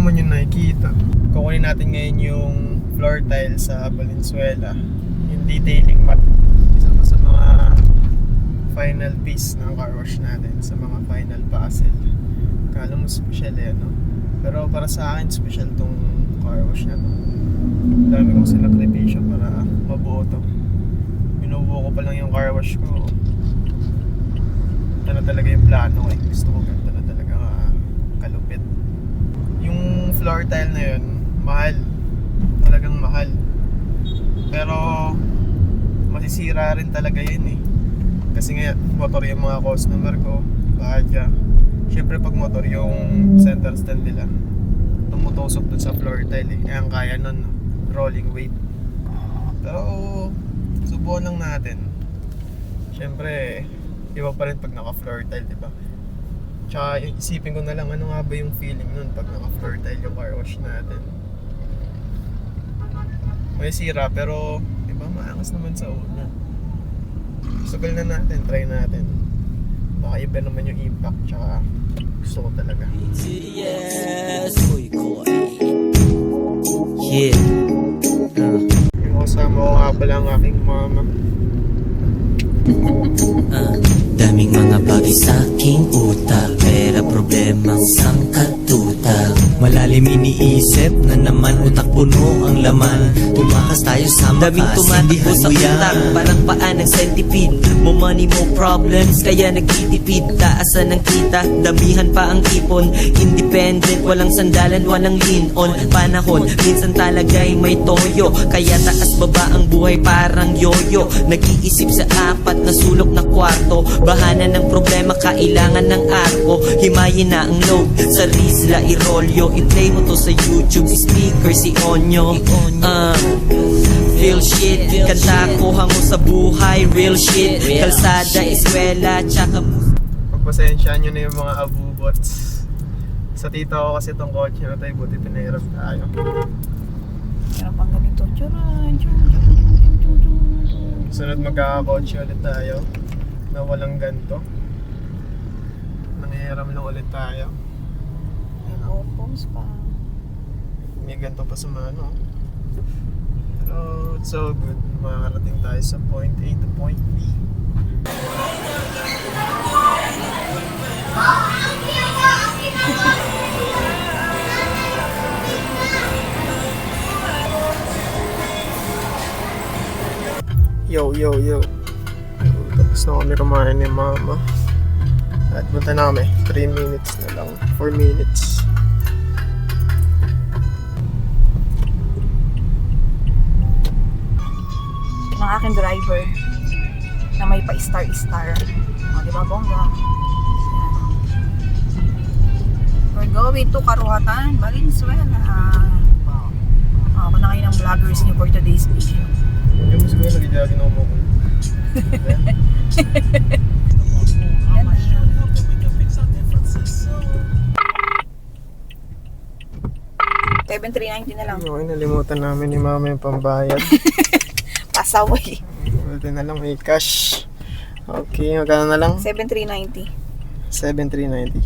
naman yung nakikita. Kukunin natin ngayon yung floor tile sa Valenzuela. Yung detailing mat. Isa pa sa mga final piece ng car wash natin. Sa mga final puzzle. Kala mo special eh, no? Pero para sa akin, special tong car wash na to. Dami kong sinakripisyo para mabuo to. Binubuo ko pa lang yung car wash ko. Ito na talaga yung plano eh. Gusto ko ganito na talaga ah, kalupit. Floor tile na yun, mahal. Talagang mahal. Pero masisira rin talaga yun eh. Kasi nga motor yung mga customer ko. Bahadya. Siyempre pag motor yung center stand nila, tumutusok dun sa floor tile eh. Kaya kaya nun, rolling weight. Pero subukan lang natin. Siyempre, iba pa rin pag naka-floor tile, di ba? Tsaka isipin ko na lang, ano nga ba yung feeling nun pag naka-floor tile yung car wash natin. May sira, pero, di ba, maangas naman sa una. Sugal na natin, try natin. Baka iba naman yung impact, tsaka gusto ko talaga. Yes. Yeah. Uh, Yung kasama ko nga pala ang aking mama. uh, daming mga bagay sa aking utak Malalim iniisip na naman utak puno ang laman. Tumakas tayo sa makas Daming tumatakbo sa utak Parang paan ng centipede. Mo money mo problems Kaya nagtitipid. Taasan ng kita Damihan pa ang ipon. Independent Walang sandalan Walang lean on Panahon. Minsan talaga'y may toyo Kaya taas baba ang buhay parang yoyo. Nag-iisip sa apat na sulok na kwarto. Bahana ng problema Kailangan ng arko. Himayin na ang load Sa Rizla irolyo I-play mo to sa YouTube Speaker si Onyo Ah Real shit Kanta ko hango sa buhay Real shit Kalsada, eskwela Tsaka Pagpasensyahan nyo na yung mga abubots. Sa tita ko kasi itong kotse na tayo, buti pinahirap tayo. Meron pang ganito. Tsuran. Sunod magkakakotse ulit tayo na walang ganto. Nangihiram lang ulit tayo. May opos pa. May ganto pa sa mga ano. Pero it's all good. Makakarating tayo sa point A to point B. Yo, yo, yo. Tapos na kami kumain ni mama. At punta na kami. 3 minutes na lang. 4 minutes. Ng aking driver na may pa-star-star. O, di ba, bongga? We're going to Karuhatan, Valenzuela. Wow. Ako na kayo ng vloggers niyo for today's video. Hindi mo siguro nagigagin ako mo. Yan na. 7,390 na lang. Okay, nalimutan namin ni mama yung pambayad. Pasaway. Buti na lang may cash. Okay, magkano na lang? 7,390. 7,390.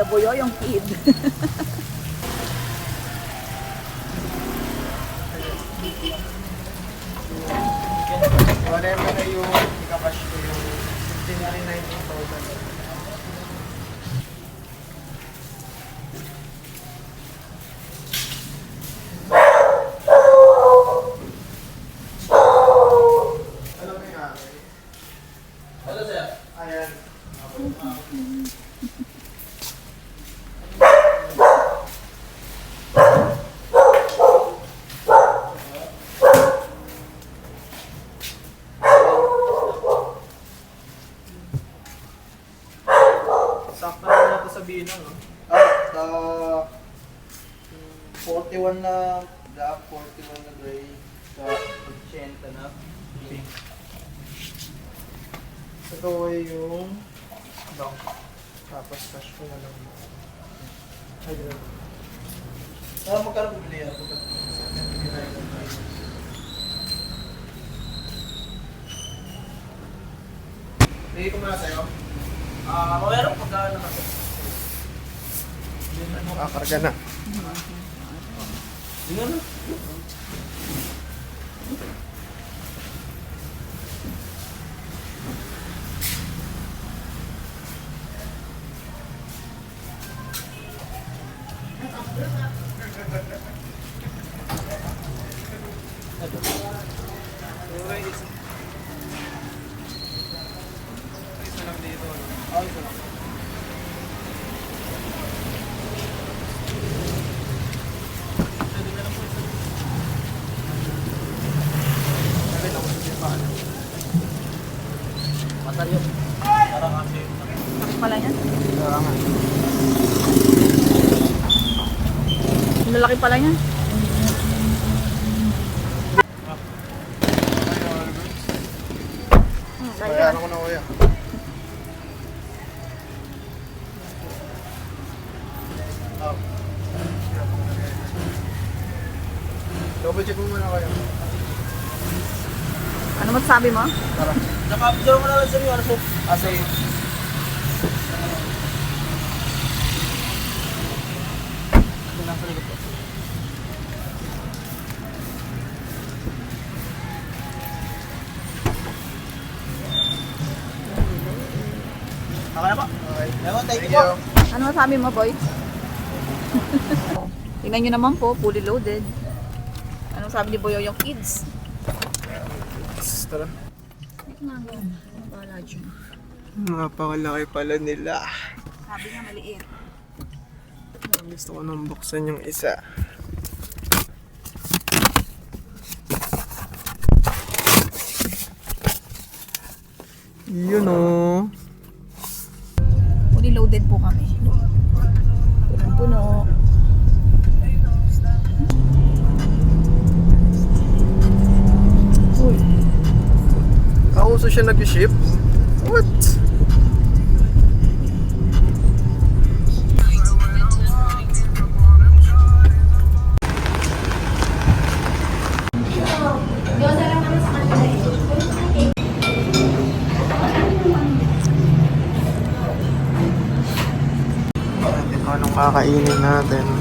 Dabuyo yung kid. Whatever na yung ika-cash ko yung 7,390 total. Ano ba yung akin? Ano sir? Ayan. Sakto na natin sabihin lang, no? Ah, sa 41 na black, 41 na gray, sa 80 na pink. Ito ay yung bank. Tapos cash ko na lang. Ay, grabe. Ah, magkano bibili yan? Bigay ko muna sa'yo. Ah, uh, mayroon pagkano na kasi. Kakarga na. Bakit pala yan? Kaya nga. Lalaki pala yan. Kaya Bayaran ko na kuya. Ano mo? Tara. Nakapidyo mo na lang sa iyo. Ano po? Ah, sa'yo. Okay na po. Okay. Ewan, thank you po. Ano masabi mo, boy? Tingnan nyo naman po, fully loaded. Anong sabi ni Boyo yung kids? Tara. Napakalaki pala nila. Sabi nga maliit. Gusto ko nang buksan yung isa. Yun oh. Fully loaded po kami. Punong-puno. Kauso siya nag-ship? What? Kakainin natin.